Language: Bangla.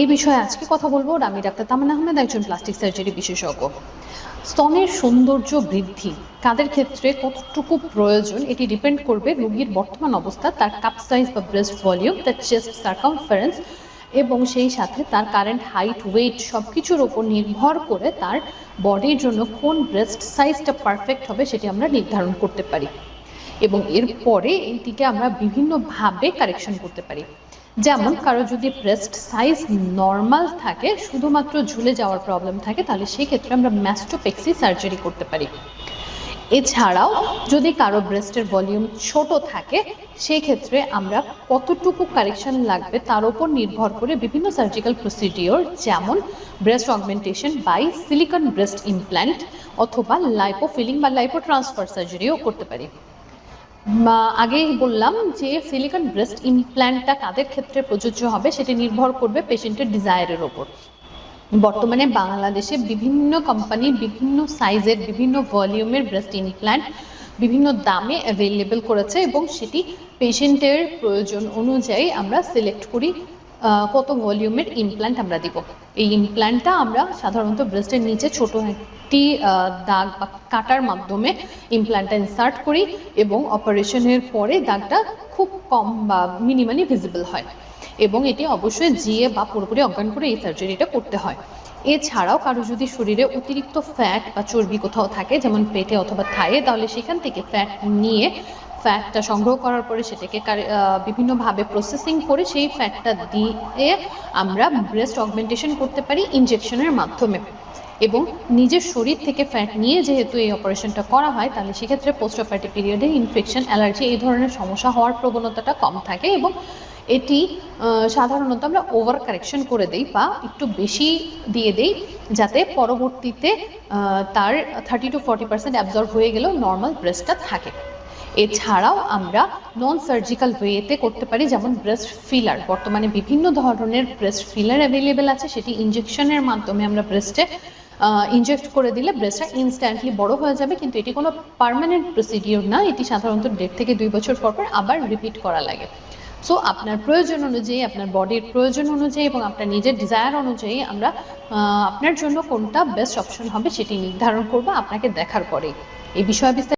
এই বিষয়ে আজকে কথা বলব। আমি ডাক্তার তামান আহমেদ, একজন প্লাস্টিক সার্জারি বিশেষজ্ঞ। স্তনের সৌন্দর্য বৃদ্ধি কাদের ক্ষেত্রে কতটুকু প্রয়োজন এটি ডিপেন্ড করবে রোগীর বর্তমান অবস্থা, তার কাপ সাইজ বা ব্রেস্ট ভলিউম তার চেস্ট সার্কামফারেন্স এবং সেই সাথে তার কারেন্ট হাইট ওয়েট সব কিছুর ওপর নির্ভর করে তার বডির জন্য কোন ব্রেস্ট সাইজটা পারফেক্ট হবে সেটি আমরা নির্ধারণ করতে পারি। এবং এরপরে এইটিকে আমরা বিভিন্নভাবে কারেকশন করতে পারি। যেমন কারও যদি ব্রেস্ট সাইজ নর্মাল থাকে, শুধুমাত্র ঝুলে যাওয়ার প্রবলেম থাকে, তাহলে সেই ক্ষেত্রে আমরা ম্যাস্টোপেক্সি সার্জারি করতে পারি। এছাড়াও যদি কারও ব্রেস্টের ভলিউম ছোট থাকে, সেই ক্ষেত্রে আমরা কতটুকু কারেকশন লাগবে তার উপর নির্ভর করে বিভিন্ন সার্জিক্যাল প্রসিডিওর যেমন breast augmentation by silicone breast implant অথবা লাইপোফিলিং বা লাইপো ট্রান্সফার সার্জারিও করতে পারি। আগেই বললাম যে সিলিকন ব্রেস্ট ইমপ্ল্যান্টটা কাদের ক্ষেত্রে প্রযোজ্য হবে সেটি নির্ভর করবে পেশেন্টের ডিজায়ারের ওপর। বর্তমানে বাংলাদেশে বিভিন্ন কোম্পানি বিভিন্ন সাইজের বিভিন্ন ভলিউমের ব্রেস্ট ইমপ্ল্যান্ট বিভিন্ন দামে অ্যাভেলেবেল করেছে এবং সেটি পেশেন্টের প্রয়োজন অনুযায়ী আমরা সিলেক্ট করি। কত ভলিউমের ইমপ্ল্যান্ট আমরা দিব। এই ইমপ্ল্যান্টটা আমরা সাধারণত ব্রেস্টের নিচে ছোট একটি দাগ বা কাটার মাধ্যমে ইমপ্ল্যান্টটা ইনসার্ট করি এবং অপারেশনের পরে দাগটা খুব কম বা মিনিমালি ভিজিবল হয়। এবং এটি অবশ্যই জিয়ে বা পুরোপুরি অজ্ঞান করে এই সার্জারিটা করতে হয়। এছাড়াও কারও যদি শরীরে অতিরিক্ত ফ্যাট বা চর্বি কোথাও থাকে, যেমন পেটে অথবা থায়ে, তাহলে সেখান থেকে ফ্যাট নিয়ে ফ্যাটটা সংগ্রহ করার পরে সেটাকে বিভিন্নভাবে প্রসেসিং করে সেই ফ্যাটটা দিয়ে আমরা ব্রেস্ট অগমেন্টেশন করতে পারি ইনজেকশনের মাধ্যমে। এবং নিজের শরীর থেকে ফ্যাট নিয়ে যেহেতু এই অপারেশনটা করা হয়, তাহলে সেক্ষেত্রে পোস্ট অপারেটিভ পিরিয়ডে ইনফেকশন অ্যালার্জি এই ধরনের সমস্যা হওয়ার প্রবণতাটা কম থাকে এবং এটি সাধারণত আমরা ওভার কারেকশন করে দেই বা একটু বেশি দিয়ে দেই যাতে পরবর্তীতে তার thirty to forty percent absorb হয়ে গেলেও নর্মাল ব্রেস্টটা থাকে। এছাড়াও আমরা নন সার্জিক্যাল ওয়েতে করতে পারি, যেমন ব্রেস্ট ফিলার বর্তমানে বিভিন্ন ধরনের ব্রেস্ট ফিলার অ্যাভেলেবেল আছে, সেটি ইনজেকশনের মাধ্যমে আমরা ব্রেস্টে ইনজেক্ট করে দিলে ব্রেস্টটা ইনস্ট্যান্টলি বড় হয়ে যাবে, কিন্তু এটি কোনো পার্মানেন্ট প্রসিডিওর না, এটি সাধারণত দেড় থেকে দুই বছর পর পর আবার রিপিট করা লাগে। সো আপনার প্রয়োজন অনুযায়ী, আপনার বডির প্রয়োজন অনুযায়ী এবং আপনার নিজের ডিজায়ার অনুযায়ী আমরা আপনার জন্য কোনটা বেস্ট অপশন হবে সেটি নির্ধারণ করব, আপনাকে দেখার পরেই। এই বিষয়ে বিস্তারিত